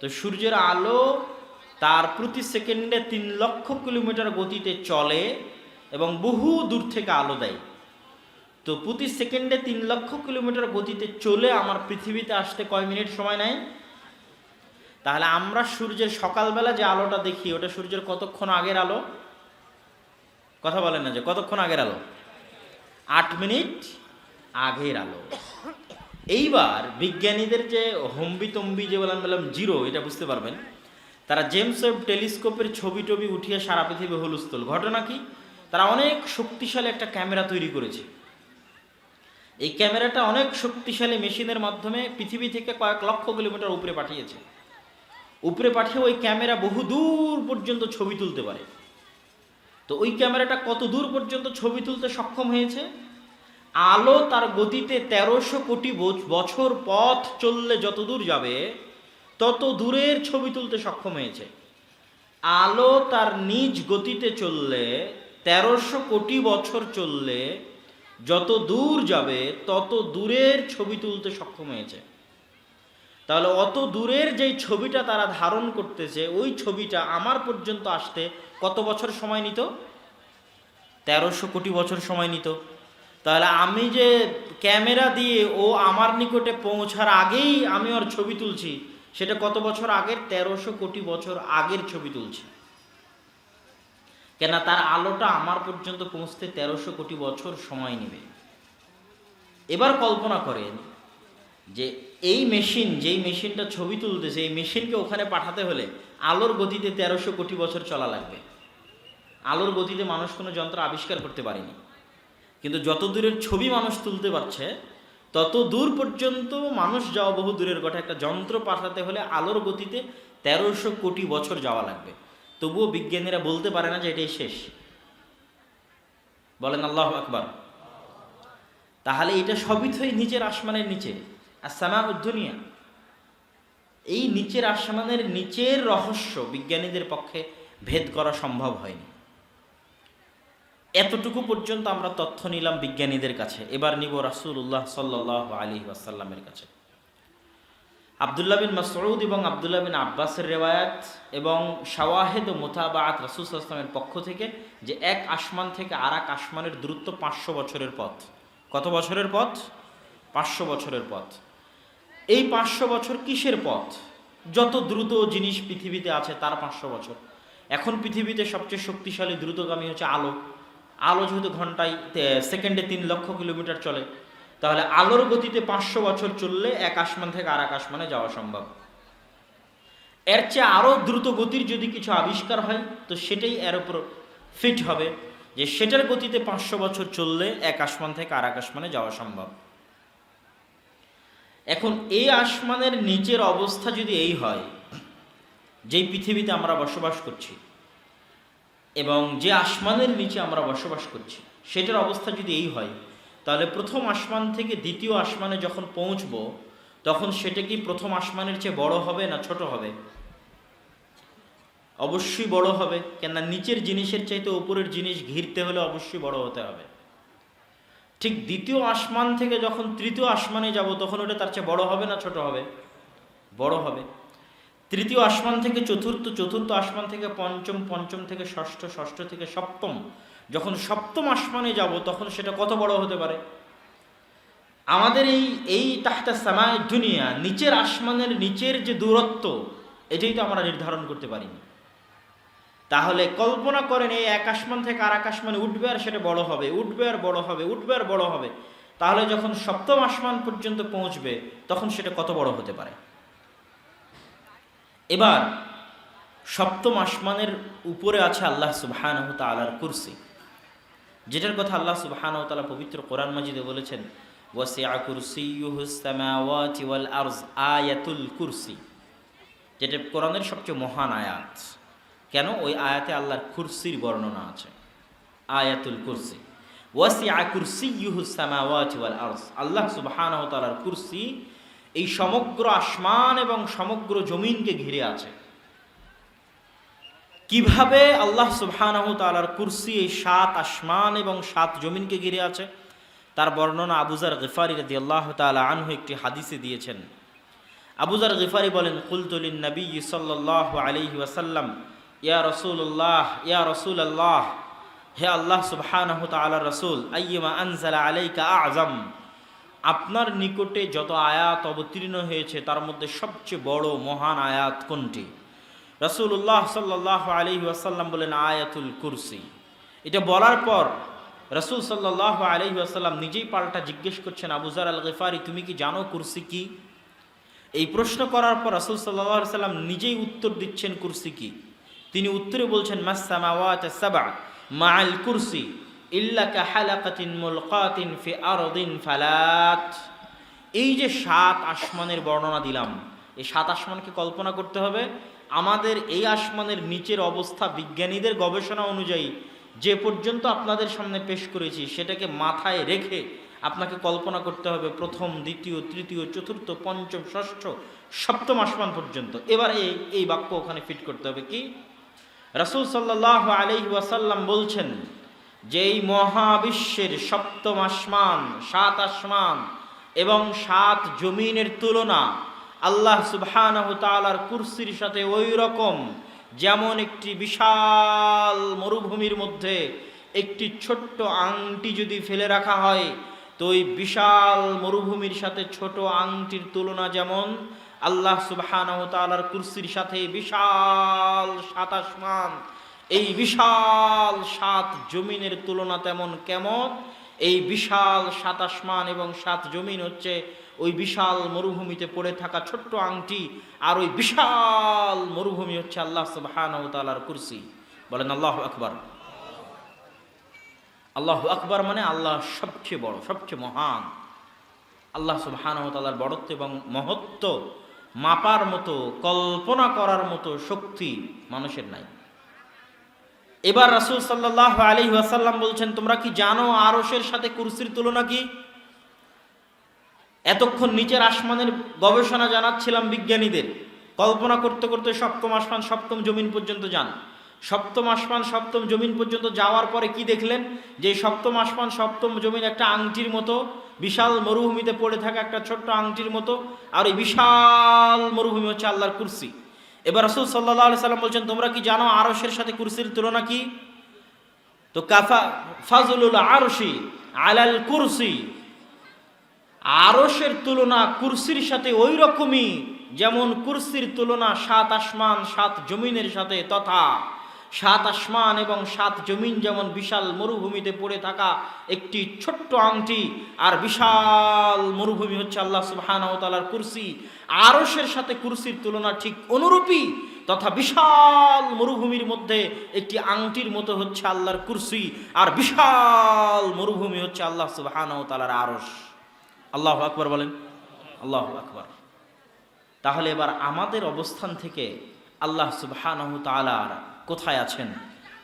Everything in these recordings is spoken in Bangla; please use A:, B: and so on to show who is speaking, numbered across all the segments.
A: তো সূর্যের আলো তার প্রতি সেকেন্ডে তিন লক্ষ কিলোমিটার গতিতে চলে এবং বহু দূর থেকে আলো দেয়। তো প্রতি সেকেন্ডে তিন লক্ষ কিলোমিটার গতিতে চলে আমার পৃথিবীতে আসতে কয় মিনিট সময় নেয়? তাহলে আমরা সূর্যের সকালবেলা যে আলোটা দেখি, ওটা সূর্যের কতক্ষণ আগের আলো? কথা বলেন না যে কতক্ষণ আগের আলো? আট মিনিট আগের আলো। এইবার বিজ্ঞানীদের যে হম্বি তম্বি যে বললাম বললাম জিরো, এটা বুঝতে পারবেন। তারা জেমস ওয়েব টেলিস্কোপের ছবি টবি উঠিয়ে সারা পৃথিবী হুলস্থল। ঘটনা কি? তারা অনেক শক্তিশালী একটা ক্যামেরা তৈরি করেছে। এই ক্যামেরাটা অনেক শক্তিশালী মেশিনের মাধ্যমে পৃথিবী থেকে কয়েক লক্ষ কিলোমিটার উপরে পাঠিয়েছে। উপরে পাঠিয়ে ওই ক্যামেরা বহু দূর পর্যন্ত ছবি তুলতে পারে। তো ওই ক্যামেরাটা কত দূর পর্যন্ত ছবি তুলতে সক্ষম হয়েছে? আলো তার গতিতে তেরোশো কোটি বছ- বছর পথ চললে যত দূর যাবে তত দূরের ছবি তুলতে সক্ষম হয়েছে। আলো তার নিজ গতিতে চললে, তেরোশো কোটি বছর চললে যত দূর যাবে তত দূরের ছবি তুলতে সক্ষম হয়েছে। তাহলে অত দূরের যেই ছবিটা তারা ধারণ করতেছে, ওই ছবিটা আমার পর্যন্ত আসতে কত বছর সময় নিত? তেরোশো কোটি বছর সময় নিত। তাহলে আমি যে ক্যামেরা দিয়ে ও আমার নিকটে পৌঁছার আগেই আমি ওর ছবি তুলছি, সেটা কত বছর আগের? তেরোশো কোটি বছর আগের ছবি তুলছি। কেন তার আলোটা আমার পর্যন্ত পৌঁছতে তেরোশো কোটি বছর সময় নেবে। এবার কল্পনা করেন যে এই মেশিন, যেই মেশিনটা ছবি তুলতেছে, এই মেশিনকে ওখানে পাঠাতে হলে আলোর গতিতে তেরোশো কোটি বছর চলা লাগবে। আলোর গতিতে মানুষ কোনো যন্ত্র আবিষ্কার করতে পারেনি। কিন্তু যত দূরের ছবি মানুষ তুলতে পারছে, তত দূর পর্যন্ত মানুষ যাওয়া বহু দূরের কথা। একটা যন্ত্র পাঠাতে হলে আলোর গতিতে তেরোশো কোটি বছর যাওয়া লাগবে। তবুও বিজ্ঞানীরা বলতে পারে না যে এটাই শেষ। বলেন আল্লাহ আকবার। তাহলে এটা সবই তো নিচের আসমানের নিচে। আর সামা দুনিয়া। এই নিচের আসমানের নিচের রহস্য বিজ্ঞানীদের পক্ষে ভেদ করা সম্ভব হয়নি। এতটুকু পর্যন্ত আমরা তথ্য নিলাম বিজ্ঞানীদের কাছে। এবার নিব রাসূলুল্লাহ সাল্লাহ আলী ওয়াসাল্লামের কাছে। আবদুল্লাহ বিন মাসউদ এবং আবদুল্লাহ বিন আব্বাসের রেওয়ায়াত এবং শাওয়াহেদ ও মোতাবাত রাসুল আসলামের পক্ষ থেকে যে এক আসমান থেকে আর এক আসমানের দূরত্ব পাঁচশো বছরের পথ। কত বছরের পথ? পাঁচশো বছরের পথ। এই পাঁচশো বছর কিসের পথ? যত দ্রুত জিনিস পৃথিবীতে আছে তার পাঁচশো বছর। এখন পৃথিবীতে সবচেয়ে শক্তিশালী, দ্রুতগামী হচ্ছে আলো। আলো যেহেতু ঘন্টায় সেকেন্ডে তিন লক্ষ কিলোমিটার চলে। তাহলে আলোর গতিতে পাঁচশো বছর চললে এক আসমান থেকে আর এক আসমানে যাওয়া সম্ভব। এর চেয়ে আরও দ্রুত গতির যদি কিছু আবিষ্কার হয়, তো সেটাই এর উপর ফিট হবে যে সেটার গতিতে পাঁচশো বছর চললে এক আসমান থেকে আর এক আসমানে যাওয়া সম্ভব। এখন এই আসমানের নিচের অবস্থা যদি এই হয়, যেই পৃথিবীতে আমরা বসবাস করছি এবং যে আসমানের নিচে আমরা বসবাস করছি, সেটার অবস্থা যদি এই হয়, তাহলে প্রথম আসমান থেকে দ্বিতীয় আসমানে যখন পৌঁছব, তখন সেটা কি প্রথম আসমানের চেয়ে বড় হবে না ছোট হবে? অবশ্যই বড় হবে, কেননা নিচের জিনিসের চাইতে উপরের জিনিস ঘিরতে হলে অবশ্যই বড় হতে হবে। ঠিক দ্বিতীয় আসমান থেকে যখন তৃতীয় আসমানে যাব, তখন ওটা তার চেয়ে বড় হবে না ছোট হবে? বড় হবে। তৃতীয় আসমান থেকে চতুর্থ চতুর্থ আসমান থেকে পঞ্চম পঞ্চম থেকে ষষ্ঠ ষষ্ঠ থেকে সপ্তম। যখন সপ্তম আসমানে যাব, তখন সেটা কত বড় হতে পারে? আমাদের এই এই তাহতা সামায় দুনিয়া, নিচের আসমানের নিচের যে দূরত্ব, এটাই তো আমরা নির্ধারণ করতে পারিনি। তাহলে কল্পনা করেন এই এক আসমান থেকে আর এক আসমানে উঠবে আর সেটা বড় হবে, উঠবে আর বড় হবে, উঠবে আর বড় হবে। তাহলে যখন সপ্তম আসমান পর্যন্ত পৌঁছবে, তখন সেটা কত বড় হতে পারে? এবার সপ্তম আসমানের উপরে আছে আল্লাহ সুবহান তালার কুরসি। যেটার কথা আল্লাহ সুবহান তালা পবিত্র কোরআন মাজিদে বলেছেন, ওয়াসিআ কুরসিয়ুহুস সামাওয়াতি ওয়াল আরজ আয়াতুল কুরসি। যেটা কোরআনের সবচেয়ে মহান আয়াত। কেন? ওই আয়াতে আল্লাহর কুরসির বর্ণনা আছে। আয়াতুল কুরসি। ওয়াসিআ কুরসিয়ুহুস সামাওয়াতি ওয়াল আরজ। আল্লাহ সুবহানাহু ওয়া তাআলার কুরসি এই সমগ্র আসমান এবং সমগ্র জমিনকে ঘিরে আছে। কীভাবে আল্লাহ সুবহানাহু তাআলার কুরসি এই সাত আসমান এবং সাত জমিনকে ঘিরে আছে, তার বর্ণনা আবুজার গিফারি রাদিয়াল্লাহু তাআলা আনহু একটি হাদিসে দিয়েছেন। আবুজার গিফারি বলেন কুলতুলিন নবী সাল্লাহ আলহি ওয়াসাল্লাম, ইয়া রসুল্লাহ ইয়া রসুল আল্লাহ হে আল্লাহ সুবহানাহু তাআলা রসুল, আইয়মা আনজালা আলাইকা আজম। আপনার নিকটে যত আয়াত অবতীর্ণ হয়েছে, তার মধ্যে সবচেয়ে বড় মহান আয়াত কোনটি? রসুল্লাহ সাল্লাহ আলহি ওয়াসাল্লাম বলেন, আয়াতুল কুরসি। এটা বলার পর রসুল সাল্লাহ আলহি আসাল্লাম নিজেই পাল্টা জিজ্ঞেস করছেন আবুজার আল গেফারি তুমি কি জানো কুরসি কি? এই প্রশ্ন করার পর রসুল সাল্লাহ সাল্লাম নিজেই উত্তর দিচ্ছেন, কুরসি কি? তিনি উত্তরে বলছেন মাসামাওয়াত সাবা মাআল কুরসি। ইল্লা কাহালাকাতিন মুলকাতিন ফি আরদিন ফালাত এই যে সাত আসমানের বর্ণনা দিলাম, এই সাত আসমানকে কল্পনা করতে হবে, আমাদের এই আসমানের নিচের অবস্থা বিজ্ঞানীদের গবেষণা অনুযায়ী যে পর্যন্ত আপনাদের সামনে পেশ করেছি, সেটাকে মাথায় রেখে আপনাকে কল্পনা করতে হবে প্রথম, দ্বিতীয়, তৃতীয়, চতুর্থ, পঞ্চম, ষষ্ঠ, সপ্তম আসমান পর্যন্ত। এবার এই এই বাক্য ওখানে ফিট করতে হবে কি? রাসুল সাল্লাহ আলহি ওয়াসাল্লাম বলছেন যে এই মহাবিশ্বের সপ্তম আসমান, সাত আসমান এবং সাত জমিনের তুলনা আল্লাহ সুবহানাহ তাআলার কুরসির সাথে ওই রকম যেমন একটি বিশাল মরুভূমির মধ্যে একটি ছোট্ট আংটি যদি ফেলে রাখা হয়, তো ওই বিশাল মরুভূমির সাথে ছোট আংটির তুলনা যেমন আল্লাহ সুবহানাহ তাআলার কুরসির সাথে বিশাল সাত আসমান এই বিশাল সাত জমিনের তুলনা তেমন কেমন? এই বিশাল সাত আসমান এবং সাত জমিন হচ্ছে ওই বিশাল মরুভূমিতে পড়ে থাকা ছোট্ট আংটি আর ওই বিশাল মরুভূমি হচ্ছে আল্লাহ সুবহানাহু তাআলার কুরসি। বলেন আল্লাহ আকবর। আল্লাহ আকবার মানে আল্লাহ সবচেয়ে বড়, সবচেয়ে মহান। আল্লাহ সুবহানাহু তাআলার বড়ত্ব এবং মহত্ব মাপার মতো, কল্পনা করার মতো শক্তি মানুষের নাই। এবার রাসূল সাল্লাল্লাহু আলাইহি ওয়াসাল্লাম বলছেন, তোমরা কি জানো আরসের সাথে কুরসির তুলনা কি? এতক্ষণ নিচের আসমানের গবেষণা জানাচ্ছিলাম বিজ্ঞানীদের। কল্পনা করতে করতে সপ্তম আসমান, সপ্তম জমিন পর্যন্ত যান। সপ্তম আসমান, সপ্তম জমিন পর্যন্ত যাওয়ার পরে কি দেখলেন? যে সপ্তম আসমান, সপ্তম জমিন একটা আংটির মতো, বিশাল মরুভূমিতে পড়ে থাকা একটা ছোট্ট আংটির মতো, আর এই বিশাল মরুভূমি হচ্ছে আল্লাহর কুরসি। এবার রসুল সাল্লাহ সাল্লাম বলছেন, তোমরা কি জানো আরসের সাথে কুরসির তুলনা কি? তো কাফা ফাজলুল আরশি আলাল কুরসি আরসের তুলনা কুরসির সাথে ওই রকমই যেমন কুরসির তুলনা সাত আসমান, সাত জমিনের সাথে, তথা সাত আসমান এবং সাত জমিন যেমন বিশাল মরুভূমিতে পড়ে থাকা একটি ছোট্ট আংটি আর বিশাল মরুভূমি হচ্ছে আল্লাহ সুবহানাহু তাআলার কুরসি। আরশের সাথে কুরসির তুলনা ঠিক অনুরূপী তথা বিশাল মরুভূমির মধ্যে একটি আংটির মতো হচ্ছে আল্লাহর কুরসি আর বিশাল মরুভূমি হচ্ছে আল্লাহ সুবহানাহু তাআলার আরশ। আল্লাহ আকবর বলেন। আল্লাহ আকবর। তাহলে এবার আমাদের অবস্থান থেকে আল্লাহ সুবহানাহু তাআলার কোথায় আছেন?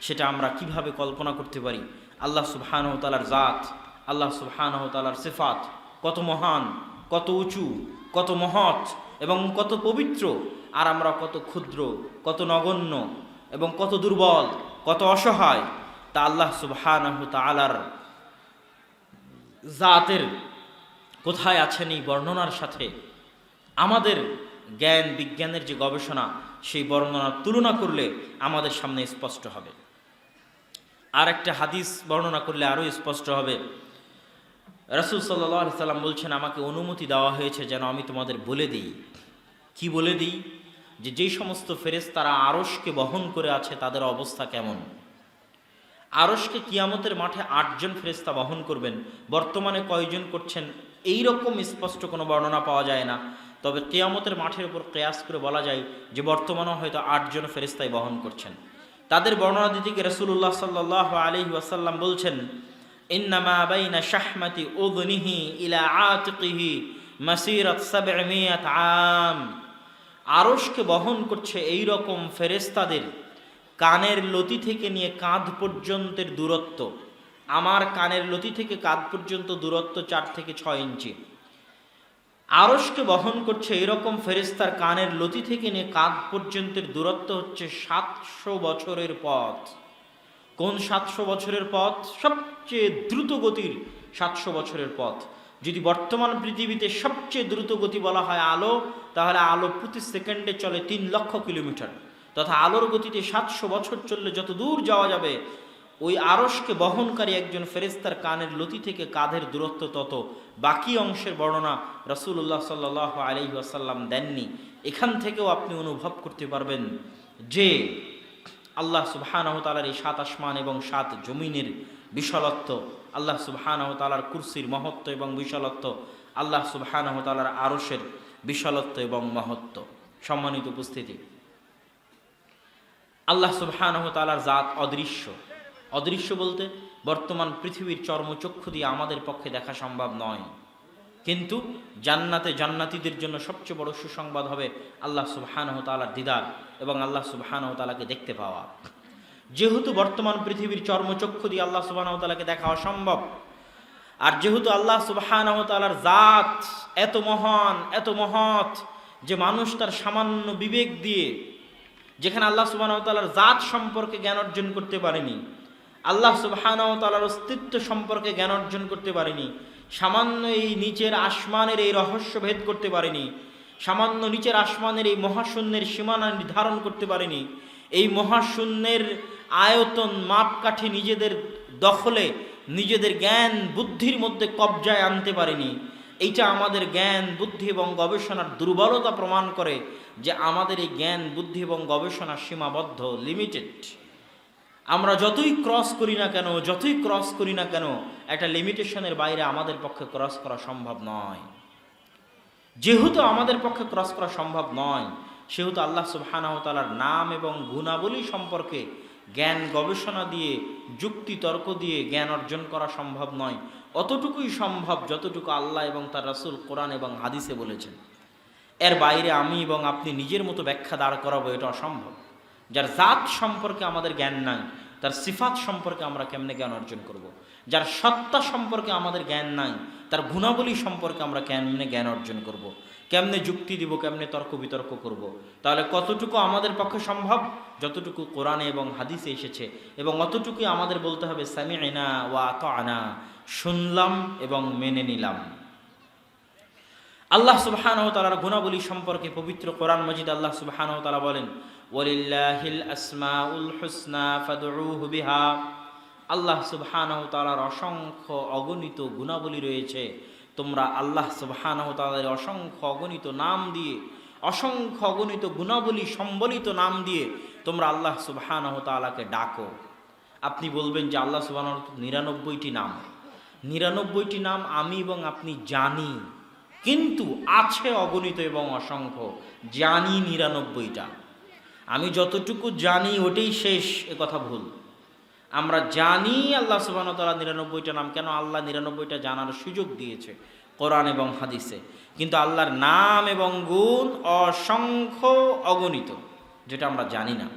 A: সেটা আমরা কীভাবে কল্পনা করতে পারি? আল্লাহ সুবহানাহু তাআলার জাত, আল্লাহ সুবহানাহু তাআলার সিফাত, কত মহান, কত উঁচু, কত মহৎ এবং কত পবিত্র। আর আমরা কত ক্ষুদ্র, কত নগণ্য এবং কত দুর্বল, কত অসহায়। তা আল্লাহ সুবহানাহু তাআলার জাতের কোথায় আছেন এই বর্ণনার সাথে আমাদের জ্ঞান, বিজ্ঞানের যে গবেষণা সেই বর্ণনার তুলনা করলে আমাদের সামনে স্পষ্ট হবে। আর একটা হাদিস বর্ণনা করলে আরও স্পষ্ট হবে। রাসুল সাল্লাহ সাল্লাম বলছেন, আমাকে অনুমতি দেওয়া হয়েছে যেন আমি তোমাদের বলে দিই। কি বলে দিই? যে যেই সমস্ত ফেরেস তারা আরসকে বহন করে আছে, তাদের অবস্থা কেমন? আরসকে কিয়ামতের মাঠে আটজন ফেরেস্তা বহন করবেন। বর্তমানে কয়জন করছেন এই রকম স্পষ্ট কোনো বর্ণনা পাওয়া যায় না। তবে কেয়ামতের মাঠের উপর কেয়াস করে বলা যায় যে বর্তমানেও হয়তো আটজন ফেরিস্তাই বহন করছেন। তাদের বর্ণনা দিতে গিয়ে রসুল্লাহ সাল্লাহ আলহি ওয়াসাল্লাম বলছেন, ইন্নামা বাইনা শাহমাতি উদনিহি ইলা আতিকিহি মাসিরাত সাবমিয়াত আরশকে বহন করছে এই রকম ফেরেস্তাদের কানের লতি থেকে নিয়ে কাঁধ পর্যন্তের দূরত্ব। আমার কানের লতি থেকে কাঁধ পর্যন্ত দূরত্ব চার থেকে ছয় ইঞ্চি। আরসকে বহন করছে এরকম ফেরেস্তার কানের লতি থেকে নিয়ে কাঁধ পর্যন্তের দূরত্ব হচ্ছে সাতশো বছরের পথ। কোন সাতশো বছরের পথ? সবচেয়ে দ্রুত গতির সাতশো বছরের পথ। যদি বর্তমান পৃথিবীতে সবচেয়ে দ্রুত গতি বলা হয় আলো, তাহলে আলো প্রতি সেকেন্ডে চলে তিন লক্ষ কিলোমিটার। তথা আলোর গতিতে সাতশো বছর চললে যত দূর যাওয়া যাবে ওই আরসকে বহনকারী একজন ফেরেস্তার কানের লতি থেকে কাঁধের দূরত্ব তত। বাকি অংশের বর্ণনা রসুল্লাহ সাল্লাহ আলহি আসাল্লাম দেননি। এখান থেকেও আপনি অনুভব করতে পারবেন যে আল্লাহ সুবহানাহ তালার এই সাত আসমান এবং সাত জমিনের বিশালত্ব, আল্লাহ সুবহানাহ তালার কুরসির মহত্ব এবং বিশালত্ব, আল্লাহ সুবহানাহ তালার আরসের বিশালত্ব এবং মহত্ব। সম্মানিত উপস্থিতি। আল্লাহ সুবহানাহ তালার জাত অদৃশ্য। অদৃশ্য বলতে বর্তমান পৃথিবীর চর্মচক্ষু দিয়ে আমাদের পক্ষে দেখা সম্ভব নয়। কিন্তু জান্নাতে জান্নাতীদের জন্য সবচেয়ে বড় সুসংবাদ হবে আল্লাহ সুবহানাহ তালার দিদার এবং আল্লাহ সুবহানাহ তালাকে দেখতে পাওয়া। যেহেতু বর্তমান পৃথিবীর চর্মচক্ষু দিয়ে আল্লাহ সুবহানাহ তালাকে দেখা অসম্ভব, আর যেহেতু আল্লাহ সুবহানাহ তালার জাত এত মহান, এত মহৎ, যে মানুষ তার সামান্য বিবেক দিয়ে, যেখানে আল্লাহ তাআলার জাত সম্পর্কে জ্ঞান অর্জন করতে পারেনি আল্লাহ সুবহানাহু তাআলার অস্তিত্ব সম্পর্কে জ্ঞান অর্জন করতে পারেনি। সামান্য এই নিচের আসমানের এই রহস্য ভেদ করতে পারেনি। সামান্য নিচের আসমানের এই মহাশূন্যের সীমানা নির্ধারণ করতে পারেনি। এই মহাশূন্যের আয়তন মাপকাঠি নিজেদের দখলে, নিজেদের জ্ঞান বুদ্ধির মধ্যে কবজায় আনতে পারেনি। এইটা আমাদের জ্ঞান, বুদ্ধি এবং গবেষণার দুর্বলতা প্রমাণ করে যে আমাদের এই জ্ঞান, বুদ্ধি এবং গবেষণা সীমাবদ্ধ লিমিটেড আমরা যতই ক্রস করি না কেন, যতই ক্রস করি না কেন, একটা লিমিটেশনের বাইরে আমাদের পক্ষে ক্রস করা সম্ভব নয়। যেহেতু আমাদের পক্ষে ক্রস করা সম্ভব নয়, সেহেতু আল্লাহ সুবহানাহু তাআলার নাম এবং গুণাবলী সম্পর্কে জ্ঞান গবেষণা দিয়ে, যুক্তি তর্ক দিয়ে জ্ঞান অর্জন করা সম্ভব নয়। অতটুকুই সম্ভব যতটুকু আল্লাহ এবং তার রাসুল কোরআন এবং হাদিসে বলেছেন। এর বাইরে আমি এবং আপনি নিজের মতো ব্যাখ্যা দাঁড় করাবো, এটা অসম্ভব। যার জাত সম্পর্কে আমাদের জ্ঞান নাই, তার সিফাত সম্পর্কে আমরা কেমনে জ্ঞান অর্জন করব। যার সত্তা সম্পর্কে আমাদের জ্ঞান নাই, তার গুণাবলী সম্পর্কে আমরা কেমনে জ্ঞান অর্জন করব। কেমনে যুক্তি দিব, কেমনে তর্ক বিতর্ক করব। তাহলে কতটুকু আমাদের পক্ষে সম্ভব যতটুকু কোরআনে এবং হাদিসে এসেছে, এবং অতটুকুই আমাদের বলতে হবে সামি আনা ওয়া আনা শুনলাম এবং মেনে নিলাম আল্লাহ সুবহান ও তালার গুণাবলী সম্পর্কে পবিত্র কোরআন মজিদ আল্লাহ সুবহান ও তালা বলেন ওলিল্লাহিল আসমাউল হুসনা ফাদউহু বিহা। আল্লাহ সুবহান ও তালার অসংখ্য অগণিত গুণাবলী রয়েছে। তোমরা আল্লাহ সুবহান ও তালার অসংখ্য অগণিত নাম দিয়ে, অসংখ্য অগণিত গুণাবলী সম্বলিত নাম দিয়ে তোমরা আল্লাহ সুবহান তালাকে ডাকো। আপনি বলবেন যে আল্লাহ সুবহান নিরানব্বইটি নাম। নিরানব্বইটি নাম আমি এবং আপনি জানি, কিন্তু আছে অগণিত এবং অসংখ্য। জানি নিরানব্বইটা। আমি যতটুকু জানি ওটাই শেষ এ কথা ভুল আমরা জানি আল্লাহ সুবাহতালা নিরানব্বইটা নাম কেন আল্লাহ নিরানব্বইটা জানার সুযোগ দিয়েছে কোরআন এবং হাদিসে কিন্তু আল্লাহর নাম এবং গুণ অসংখ্য অগণিত যেটা আমরা জানি না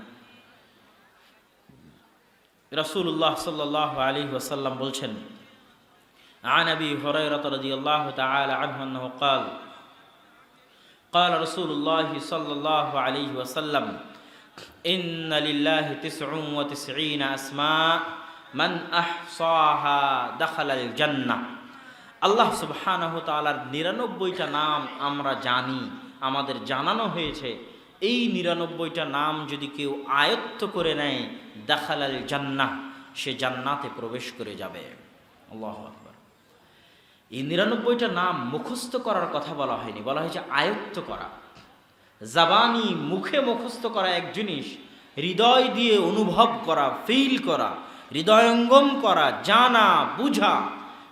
A: রসুল্লাহ সাল্লাহ আলী ওসাল্লাম বলছেন عن ابي هريره رضي الله تعالى عنه انه قال قال رسول الله صلى الله عليه وسلم ان لله تسع وتسعين اسماء من احصاها دخل الجنه আল্লাহ সুবহানাহু তাআলার নিরানব্বইটা নাম আমরা জানি আমাদের জানানো হয়েছে এই নিরানব্বইটা নাম যদি কেউ আয়ত্ত করে নেয় দাখালাল জান্নাহ সে জান্নাতে প্রবেশ করে যাবে আল্লাহ আকবার এই নিরানব্বইটা নাম মুখস্থ করার কথা বলা হয়নি বলা হয়েছে আয়ত্ত করা জাবানি মুখে মুখস্থ করা এক জিনিস, হৃদয় দিয়ে অনুভব করা ফিল করা, হৃদয়ঙ্গম করা, জানা, বুঝা,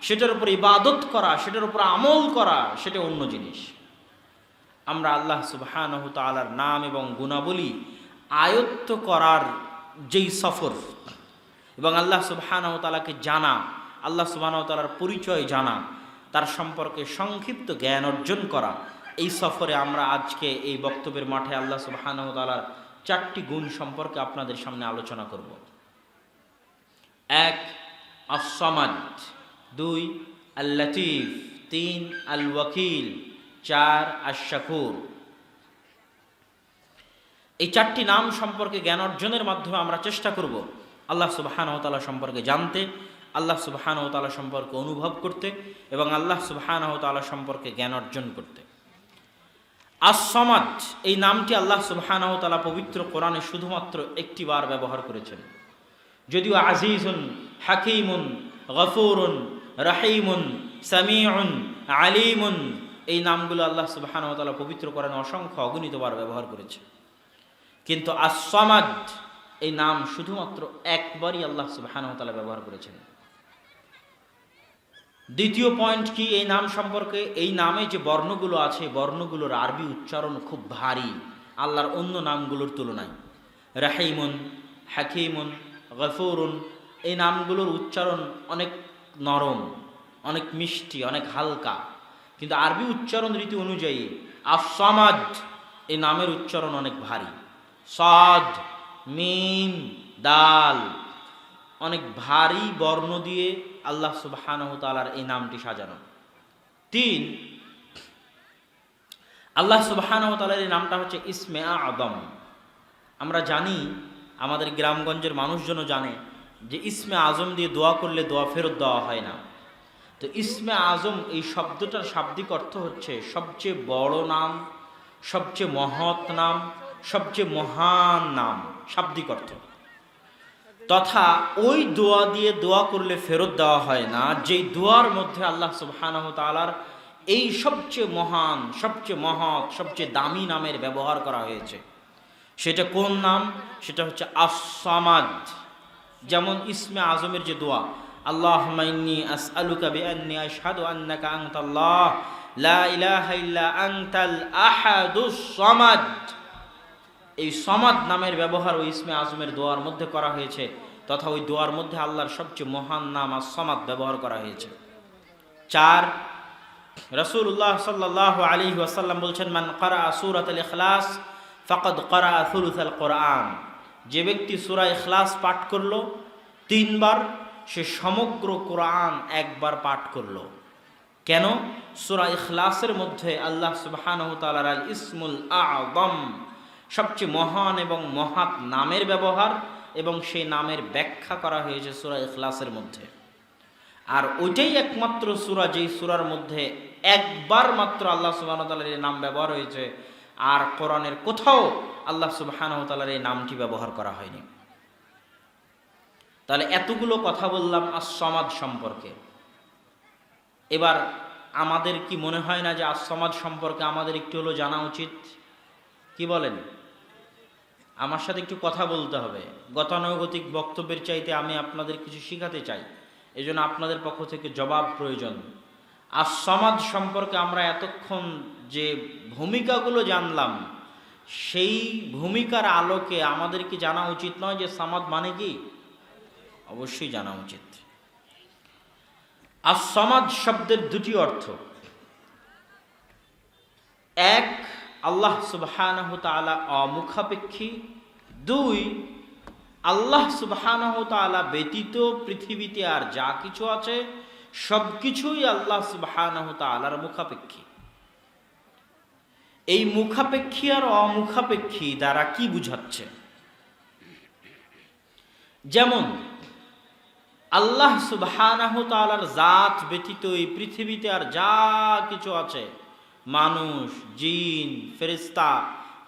A: সেটার উপর ইবাদত করা, সেটার উপর আমল করা, সেটা অন্য জিনিস। আমরা আল্লাহ সুবাহানহ তালার নাম এবং গুণাবলী আয়ত্ত করার যেই সফর, এবং আল্লাহ সুবাহানহ তালাকে জানা, আল্লাহ সুবাহ তালার পরিচয় জানা, তার সম্পর্কে সংক্ষিপ্ত জ্ঞান অর্জন করা এই সফরে আমরা আজকে এই বক্তব্যের মাঠে আল্লাহ সুবাহানহ তালার চারটি গুণ সম্পর্কে আপনাদের সামনে আলোচনা করব। এক আসমাদ দুই আল লতিফ তিন আল ওয়াকিল চার আশাকুর এই চারটি নাম সম্পর্কে জ্ঞান অর্জনের মাধ্যমে আমরা চেষ্টা করব আল্লাহ সুবাহানহতালা সম্পর্কে জানতে, আল্লাহ সুবহান ও তালা সম্পর্কে অনুভব করতে এবং আল্লাহ সুবহান ও তালা সম্পর্কে জ্ঞান অর্জন করতে। আসমাদ এই নামটি আল্লাহ সুবহান ও তালা পবিত্র কোরআনে শুধুমাত্র একটি বার ব্যবহার করেছেন। যদিও আজিজুন, হাকিমুন, গফুরুন, রাহিমুন, সামিউন, আলিমুন, এই নামগুলো আল্লাহ সুবহান ও তালা পবিত্র কোরআনে অসংখ্য অগণিতবার ব্যবহার করেছে। কিন্তু আসমাদ এই নাম শুধুমাত্র একবারই আল্লাহ সুবহান ও তালা ব্যবহার করেছেন। দ্বিতীয় পয়েন্ট কি? এই নাম সম্পর্কে, এই নামে যে বর্ণগুলো আছে বর্ণগুলোর আরবি উচ্চারণ খুব ভারী। আল্লাহর অন্য নামগুলোর তুলনায়। রাহিমুন, হাকিমুন, গফুরুন, এই নামগুলোর উচ্চারণ অনেক নরম, অনেক মিষ্টি, অনেক হালকা। কিন্তু আরবি উচ্চারণ রীতি অনুযায়ী আফসামাদ এই নামের উচ্চারণ অনেক ভারী। সদ, মিম, দাল, অনেক ভারী বর্ণ দিয়ে আল্লাহ সুবাহানহ তালার এই নামটি সাজানো। তিন, আল্লাহ সুবাহানহ তালার এই নামটা হচ্ছে ইসমে আদম। আমরা জানি, আমাদের গ্রামগঞ্জের মানুষজনও জানে যে ইসমে আজম দিয়ে দোয়া করলে দোয়া ফেরত দেওয়া হয় না। তো ইসমে আজম এই শব্দটার শাব্দিক অর্থ হচ্ছে সবচেয়ে বড় নাম, সবচেয়ে মহৎ নাম, সবচেয়ে মহান নাম, শাব্দিক অর্থ। তথা ওই দোয়া দিয়ে দোয়া করলে ফেরত দেওয়া হয় না, যেই দোয়ার মধ্যে আল্লাহ সুবহানাহ তালার এই সবচেয়ে মহান, সবচেয়ে মহৎ, সবচেয়ে দামি নামের ব্যবহার করা হয়েছে। সেটা কোন নাম? সেটা হচ্ছে আসামাদ যেমন ইসমে আজমের যে দোয়া আল্লাহ আনতাল্লাহ, লা ইলাহা ইল্লা আহাদুস সামাদ। এই সমাদ নামের ব্যবহার ওই ইসমে আজমের দোয়ার মধ্যে করা হয়েছে, তথা ওই দোয়ার মধ্যে আল্লাহর সবচেয়ে মহান নাম আর সমাদ ব্যবহার করা হয়েছে। চার রসুল্লাহ সাল্লাহ আলী ওয়াসাল্লাম বলছেন, মান করা সুরাত আল ইখলাস ফকদ করা সুরুত আল কোরআন। যে ব্যক্তি সুরা ইখলাস পাঠ করল, তিনবার সে সমগ্র কোরআন একবার পাঠ করল। কেন? সুরা ইখলাসের মধ্যে আল্লাহ সুবহানাহু ইসমুল আযম সবচেয়ে মহান এবং মহাত নামের ব্যবহার এবং সেই নামের ব্যাখ্যা করা হয়েছে সুরা ইখলাসের মধ্যে। আর ওইটাই একমাত্র সুরা যেই সুরার মধ্যে একবার মাত্র আল্লাহ সুবাহ তালার এই নাম ব্যবহার হয়েছে। আর কোরআনের কোথাও আল্লাহ সুবাহ তালার এই নামটি ব্যবহার করা হয়নি। তাহলে এতগুলো কথা বললাম আসমাদ সম্পর্কে। এবার আমাদের কি মনে হয় না যে আসমাদ সম্পর্কে আমাদের একটু হলো জানা উচিত? কি বলেন? আমার সাথে একটু কথা বলতে হবে। গতানুগতিক বক্তব্যের চাইতে আমি আপনাদের কিছু শিখাতে চাই। এই জন্য আপনাদের পক্ষ থেকে জবাব প্রয়োজন। আর সমাজ সম্পর্কে আমরা এতক্ষণ যে ভূমিকাগুলো জানলাম, সেই ভূমিকার আলোকে আমাদের কি জানা উচিত নয় যে সমাজ মানে কি। অবশ্যই জানা উচিত। আর সমাজ শব্দের দুটি অর্থ। এক আল্লাহ তাআলা অমুখাপেক্ষী। দুই, আল্লাহ সুবহানাহ ব্যতীত পৃথিবীতে আর যা কিছু আছে সব কিছুই আল্লাহ সুবহানাহ মুখাপেক্ষী। এই মুখাপেক্ষী আর অমুখাপেক্ষী দ্বারা কি বুঝাচ্ছে? যেমন, আল্লাহ সুবহানাহ জাত ব্যতীত এই পৃথিবীতে আর যা কিছু আছে মানুষ, জিন ফেরিস্তা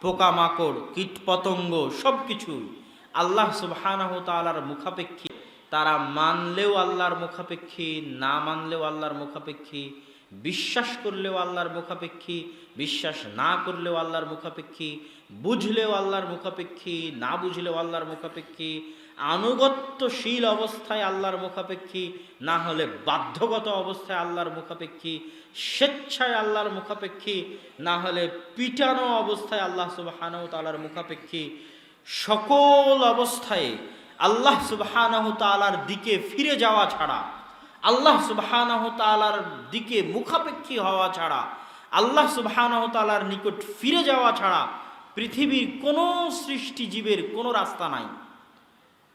A: পোকামাকড় কীট পতঙ্গ সব কিছুই আল্লাহ সুবহানাহু তাআলার মুখাপেক্ষী। তারা মানলেও আল্লাহর মুখাপেক্ষী, না মানলেও আল্লাহর মুখাপেক্ষী, বিশ্বাস করলেও আল্লাহর মুখাপেক্ষী, বিশ্বাস না করলেও আল্লাহর মুখাপেক্ষী, বুঝলেও আল্লাহর মুখাপেক্ষী, না বুঝলেও আল্লাহর মুখাপেক্ষী, আনুগত্যশীল অবস্থায় আল্লাহর মুখাপেক্ষী, না হলে বাধ্যগত অবস্থায় আল্লাহর মুখাপেক্ষী স্বেচ্ছায় আল্লাহর মুখাপেক্ষী, না হলে পিটানো অবস্থায় আল্লাহ সুবাহানহ তালার মুখাপেক্ষী সকল অবস্থায় আল্লাহ সুবাহানহ তালার দিকে ফিরে যাওয়া ছাড়া, আল্লাহ সুবাহানহ তালার দিকে মুখাপেক্ষী হওয়া ছাড়া, আল্লাহ সুবাহানহ তালার নিকট ফিরে যাওয়া ছাড়া পৃথিবীর কোনো সৃষ্টিজীবের কোনো রাস্তা নাই।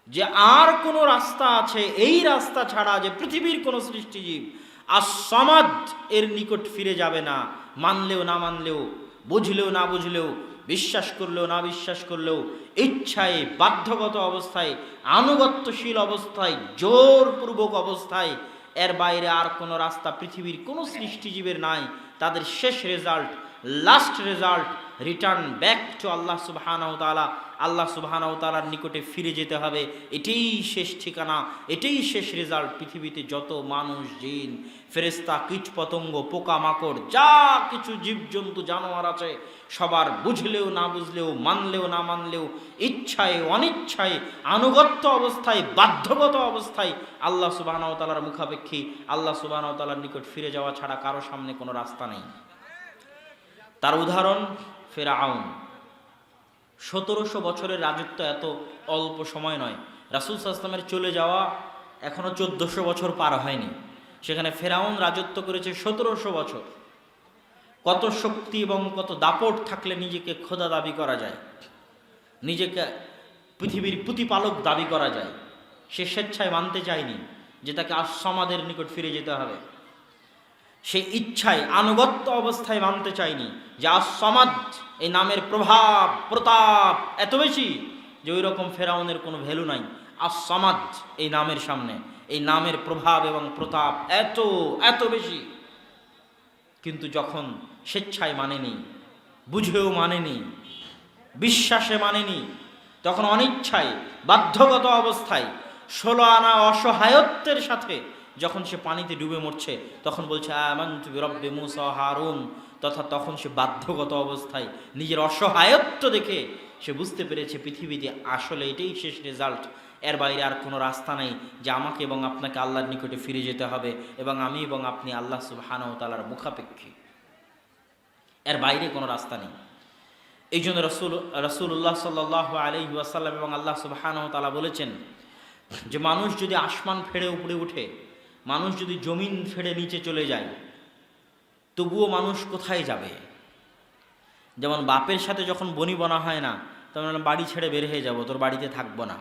A: যে আর কোনো রাস্তা আছে, এই রাস্তা ছাড়া যে পৃথিবীর কোনো সৃষ্টিজীব আর সমাজ এর নিকট ফিরে যাবে না। মানলেও না মানলেও, বুঝলেও না বুঝলেও, বিশ্বাস করলেও না বিশ্বাস করলেও, ইচ্ছায় বাধ্যগত অবস্থায়, আনুগত্যশীল অবস্থায়, জোরপূর্বক অবস্থায়, এর বাইরে আর কোনো রাস্তা পৃথিবীর কোনো সৃষ্টিজীবের নাই। তাদের শেষ result last result return back to Allah সুবহানাহু তাআলা আল্লাহ সুবহানাহু তাআলার নিকটে ফিরে যেতে হবে। এটাই শেষ ঠিকানা, এটাই শেষ রেজাল্ট পৃথিবীতে যত মানুষ, জিন ফেরেস্তা কীট পতঙ্গ পোকামাকড়, যা কিছু জীবজন্তু, জানোয়ার আছে, সবার বুঝলেও, না বুঝলেও, মানলেও, না মানলেও, ইচ্ছায়, অনিচ্ছায়, আনুগত্য অবস্থায়, বাধ্যগত অবস্থায় আল্লাহ সুবহানাহু তাআলার মুখাপেক্ষী, আল্লাহ সুবহানাহু তাআলার নিকট ফিরে যাওয়া ছাড়া কারও সামনে কোনো রাস্তা নেই। তার উদাহরণ, ফেরাউন। সতেরোশো বছরের রাজত্ব এত অল্প সময় নয়। রাসুল সাল্লামের চলে যাওয়া এখনও চোদ্দশো বছর পার হয়নি। সেখানে ফেরাউন রাজত্ব করেছে সতেরোশো বছর। কত শক্তি এবং কত দাপট থাকলে নিজেকে খোদা দাবি করা যায়? নিজেকে পৃথিবীর প্রতিপালক দাবি করা যায়। সে স্বেচ্ছায় মানতে চায়নি যে তাকে আসামাদের নিকট ফিরে যেতে হবে। সে ইচ্ছায় আনুগত্য অবস্থায় মানতে চায়নি যে আসমাদ এই নামের প্রভাব, প্রতাপ এত বেশি যে ওই রকম ফেরাউনের কোনো ভ্যালু নাই। আসমাদ এই নামের সামনে, এই নামের প্রভাব এবং প্রতাপ এত এত বেশি। কিন্তু যখন স্বেচ্ছায় মানেনি, বুঝেও মানেনি, বিশ্বাসে মানেনি, তখন অনিচ্ছায়, বাধ্যগত অবস্থায়, ষোলো আনা অসহায়ত্বের সাথে যখন সে পানিতে ডুবে মরছে, তখন বলছে রব্বে হারুন। তথা তখন সে বাধ্যগত অবস্থায় নিজের অসহায়ত্ব দেখে সে বুঝতে পেরেছে পৃথিবীতে আসলে এটাই শেষ রেজাল্ট এর বাইরে আর কোনো রাস্তা নাই যে আমাকে এবং আপনাকে আল্লাহর নিকটে ফিরে যেতে হবে এবং আমি এবং আপনি আল্লাহ সুবহানাহু তাআলার মুখাপেক্ষী। এর বাইরে কোনো রাস্তা নেই। এই জন্য রসুল রসুল্লাহ সাল্লাহ আলহি এবং আল্লাহ সুবহানাহু তাআলা বলেছেন যে, মানুষ যদি আসমান ফেড়ে উপরে উঠে মানুষ যদি জমিন ফেড়ে নিচে চলে যায়, তবুও মানুষ কোথায় যাবে? যেমন বাপের সাথে যখন বনি বনা হয় না, তখন বাড়ি ছেড়ে বের হয়ে যাব, তোর বাড়িতে থাকব না।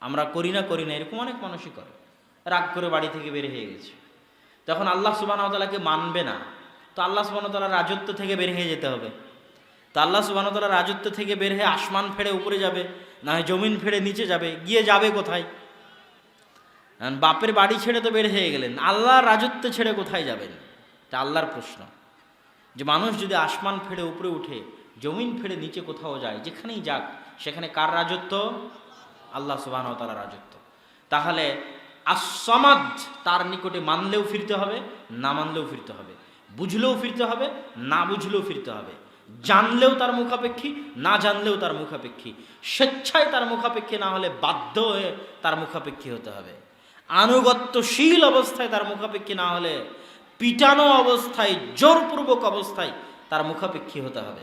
A: আমরা করি না করি না, এরকম অনেক মানুষই করে। রাগ করে বাড়ি থেকে বের হয়ে গেছে। তখন আল্লাহ সুবাহতালাকে মানবে না, তো আল্লাহ সুবাহতালার রাজত্ব থেকে বের হয়ে যেতে হবে। তো আল্লাহ সুবাহতালার রাজত্ব থেকে বের হয়ে আসমান ফেড়ে উপরে যাবে, না হয় জমিন ফেড়ে নিচে যাবে, গিয়ে যাবে কোথায়? বাপের বাড়ি ছেড়ে তো বের হয়ে গেলেন। আল্লাহর রাজত্ব ছেড়ে কোথায় যাবেন? এটা আল্লাহর প্রশ্ন। যে মানুষ যদি আসমান ফেড়ে উপরে উঠে, জমিন ফেড়ে নিচে কোথাও যায়, যেখানেই যাক, সেখানে কার রাজত্ব? আল্লাহ সুবাহ তালা রাজত্ব। তাহলে আসমাদ তার নিকটে মানলেও ফিরতে হবে, না মানলেও ফিরতে হবে। বুঝলেও ফিরতে হবে, না বুঝলেও ফিরতে হবে। জানলেও তার মুখাপেক্ষী, না জানলেও তার মুখাপেক্ষী। স্বেচ্ছায় তার মুখাপেক্ষী না হলে বাধ্য হয়ে তার মুখাপেক্ষী হতে হবে। আনুগত্যশীল অবস্থায় তার মুখাপেক্ষী না হলে, পিটানো অবস্থায়, জোরপূর্বক অবস্থায় তার মুখাপেক্ষী হতে হবে।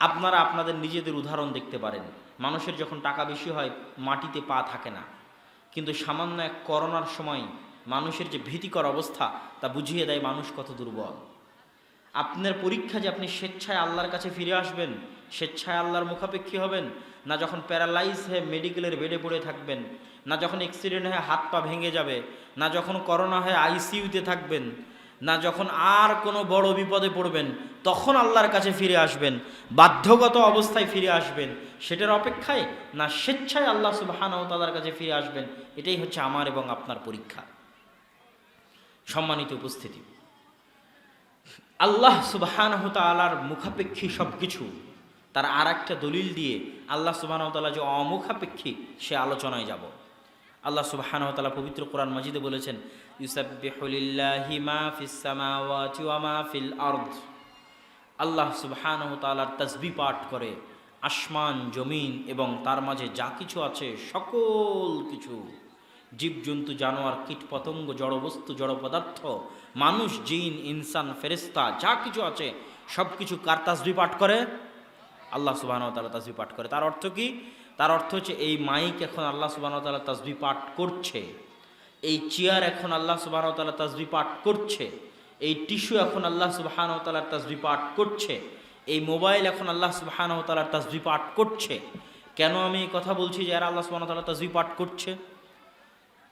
A: আপনারা আপনাদের নিজেদের উদাহরণ দেখতে পারেন। মানুষের যখন টাকা বেশি হয়, মাটিতে পা থাকে না। কিন্তু সামান্য এক করোনার সময় মানুষের যে ভীতিকর অবস্থা, তা বুঝিয়ে দেয় মানুষ কত দুর্বল। আপনার পরীক্ষা যে আপনি স্বেচ্ছায় আল্লাহর কাছে ফিরে আসবেন, স্বেচ্ছায় আল্লাহর মুখাপেক্ষী হবেন, না যখন প্যারালাইজ হয়ে মেডিকেলের বেডে পড়ে থাকবেন, না যখন অ্যাক্সিডেন্ট হয়ে হাত পা ভেঙে যাবে, না যখন করোনা হয়ে আইসিইউতে থাকবেন, না যখন আর কোনো বড় বিপদে পড়বেন, তখন আল্লাহর কাছে ফিরে আসবেন, বাধ্যগত অবস্থায় ফিরে আসবেন। সেটার অপেক্ষায় না স্বেচ্ছায় আল্লাহ সুবাহানাও তাদের কাছে ফিরে আসবেন, এটাই হচ্ছে আমার এবং আপনার পরীক্ষা। সম্মানিত উপস্থিতি। আল্লাহ সুবাহানহ তালার মুখাপেক্ষী সব কিছু তার আর একটা দলিল দিয়ে আল্লাহ সুবাহানহ তালা যে অমুখাপেক্ষী, সে আলোচনায় যাব। আল্লাহ সুবাহানহ তালা পবিত্র কোরআন মজিদে বলেছেন ইউসাবিহুলিল্লাহি মা ওয়া মা আল্লাহ তাসবিহ পাঠ করে, আসমান, জমিন এবং তার মাঝে যা কিছু আছে সকল কিছু জীবজন্তু, জানোয়ার, কীট পতঙ্গ, জড়বস্তু, জড় পদার্থ, মানুষ, জিন, ইনসান ফেরেস্তা যা কিছু আছে সব কিছু কার তাসবি পাঠ করে? আল্লাহ সুবাহ তালা তাসবি পাঠ করে। তার অর্থ কি? তার অর্থ হচ্ছে এই মাইক এখন আল্লাহ সুবাহ তালা তাসবি পাঠ করছে। এই চেয়ার এখন আল্লাহ সুবাহ তালা তাসবি পাঠ করছে। এই টিস্যু এখন আল্লাহ সুবাহান তালার তাসবি পাঠ করছে। এই মোবাইল এখন আল্লাহ সুবাহান তালার তাসবি পাঠ করছে। কেন আমি কথা বলছি যে এরা আল্লাহ সুবাহ তালা তাসবি পাঠ করছে?